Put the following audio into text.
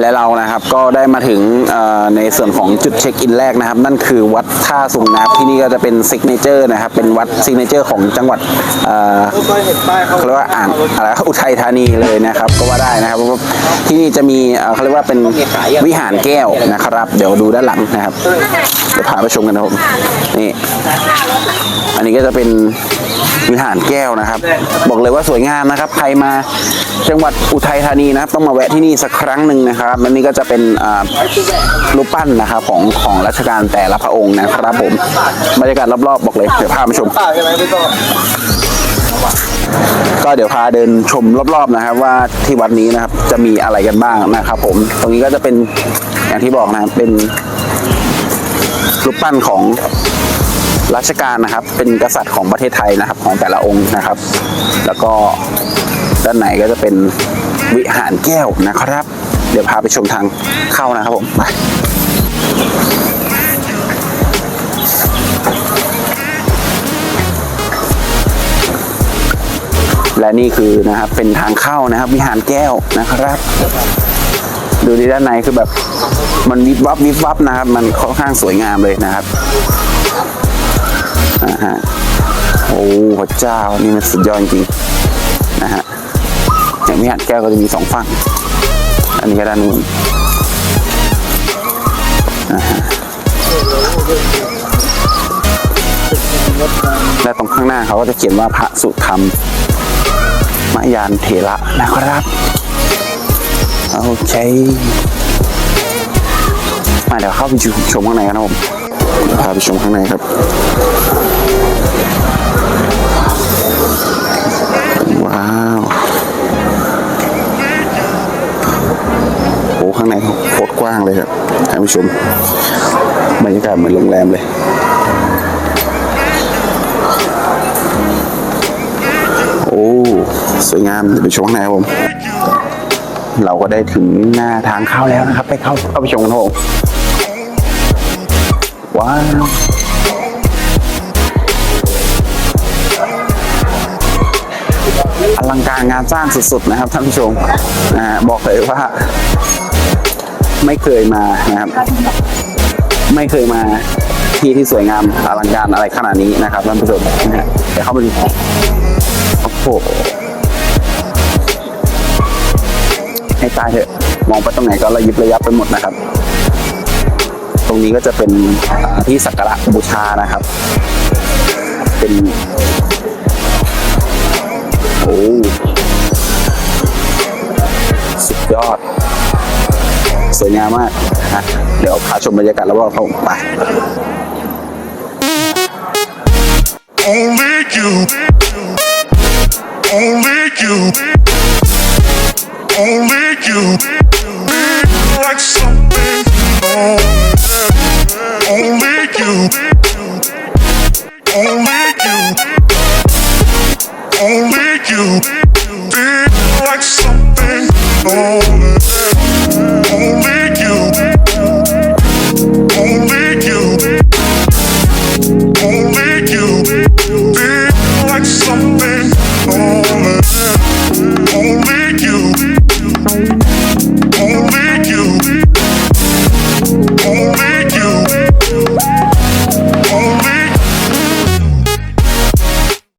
และเรานะครับก็ได้มาถึงในส่วนของจุดเช็คอินแรกนะครับ นั่นคือวัดท่าสุงนะครับที่นี่ก็จะเป็นซิกเนเจอร์นะครับ เป็นวัดซิกเนเจอร์ของจังหวัดเขาเรียกว่าอ่างอะไรอุทัยธานีเลยนะครับ ก็ว่าได้นะครับที่นี่จะมีเขาเรียกว่าเป็นวิหารแก้วนะครับ เดี๋ยวดูด้านหลังนะครับเดี๋ยวพาไปชมกันนะครับผมนี่อันนี้ก็จะเป็น วิหารแก้วนะครับ บอกเลยว่าสวยงามนะครับ ใครมาจังหวัดอุทัยธานีนะครับ ต้องมาแวะที่นี่สักครั้งหนึ่งนะครับอันนี้ก็จะเป็นรูปปั้นนะครับของของรัชกาลแต่ละพระองค์นะครับผมบรรยากาศรอบๆบอกเลยเดี๋ยวพาไปชมก็เดี๋ยวพาเดินชมรอบๆนะครับ ว่าที่วัดนี้นะครับจะมีอะไรกันบ้างนะครับ ผมตรงนี้ก็จะเป็นอย่างที่บอกนะครับเป็นรูปปั้นของ รัชกาลนะครับ เป็นกษัตริย์ของประเทศไทยนะครับ ของแต่ละองค์นะครับ แล้วก็ด้านในก็จะเป็นวิหารแก้วนะครับ เดี๋ยวพาไปชมทางเข้านะครับผมไปและนี่คือนะครับเป็นทางเข้านะครับ วิหารแก้วนะครับ ดูดีด้านในคือแบบมันวิบวับวิบวับนะครับ มันค่อนข้างสวยงามเลยนะครับ อ่าฮะโอ้พระเจ้านี่มันสุดยอดจริงๆนะฮะอย่างวิหารแก้วก็จะมีสองฝั่ง อันนี้ก็ด้านนู้นอ่าฮะและตรงข้างหน้าเขาก็จะเขียนว่าพระสุธรรมมายานเถระนะครับโอเคมาเดี๋ยวเข้าไปชมข้างในกันนะผมพาไปชมข้างในครับ ว้างเลยครับท่านผู้ชมบรรยากาศเหมือนโรงแรมเลยโอ้สวยงามเดี๋ยวไปชมข้างในครับผมเราก็ได้ถึงหน้าทางเข้าแล้วนะครับ ไปเข้าเข้าไปชมกันครับผมว้าวอลังการงานสร้างสุดๆนะครับท่านผู้ชมบอกเลยว่า ไม่เคยมานะครับ ไม่เคยมาที่ที่สวยงามอลังการอะไรขนาดนี้นะครับท่านผู้ชมนะฮะเดี๋ยวเข้ามาดูโอ้โหให้ตายเถอะมองไปตรงไหนก็ระยิบระยับไปหมดนะครับ ตรงนี้ก็จะเป็นที่สักการะบูชานะครับ เป็นโอ้สุดยอด สวยงามมากนะเดี๋ยวพาชมบรรยากาศแล้วว่าเขาไป Only you. Only you. Only you. Like something more. Only you. Only you. Only you. Feel like something more.